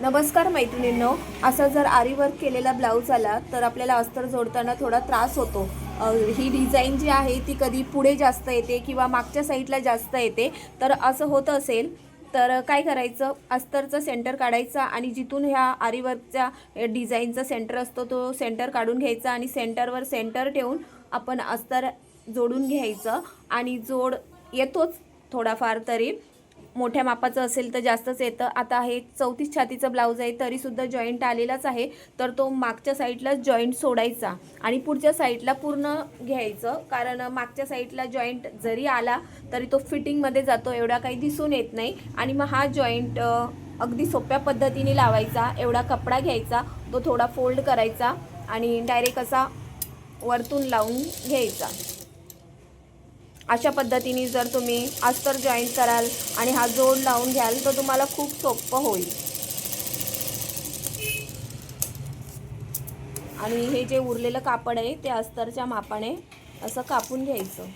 नमस्कार मैत्रिणींनो असा जर आरीवर्क केलेला ब्लाऊज आला तर आपल्याला अस्तर जोडताना थोडा त्रास होतो. ही डिझाईन जी आहे ती कधी पुढे जास्त येते किंवा मागच्या साईडला जास्त येते तर असं होत असेल तर काय करायचं? अस्तरचं सेंटर काढायचा आणि जिथून ह्या आरीवर्कच्या डिझाईनचा सेंटर असतो तो सेंटर काढून घ्यायचा आणि सेंटरवर सेंटर ठेवून आपण अस्तर जोडून घ्यायचं. आणि जोड येतोच थोडाफार तरी. मोठ्या मापाचं असेल तर जास्तच येतं. आता हे चौतीस छातीचं ब्लाऊज आहे तरीसुद्धा जॉईंट आलेलाच आहे. तर तो मागच्या साईडला जॉईंट सोडायचा आणि पुढच्या साईडला पूर्ण घ्यायचं. कारण मागच्या साईडला जॉईंट जरी आला तरी तो फिटिंगमध्ये जातो एवढा काही दिसून येत नाही. आणि मग हा जॉईंट अगदी सोप्या पद्धतीने लावायचा एवढा कपडा घ्यायचा तो थोडा फोल्ड करायचा आणि डायरेक्ट असा वरतून लावून घ्यायचा. अशा पद्धतीने जर तुम्ही अस्तर जॉईंट कराल आणि हा जोड लावून घ्याल तर तुम्हाला खूप सोपं होईल. आणि हे जे उरलेलं कापड आहे ते अस्तरच्या मापाने असं कापून घ्यायचं.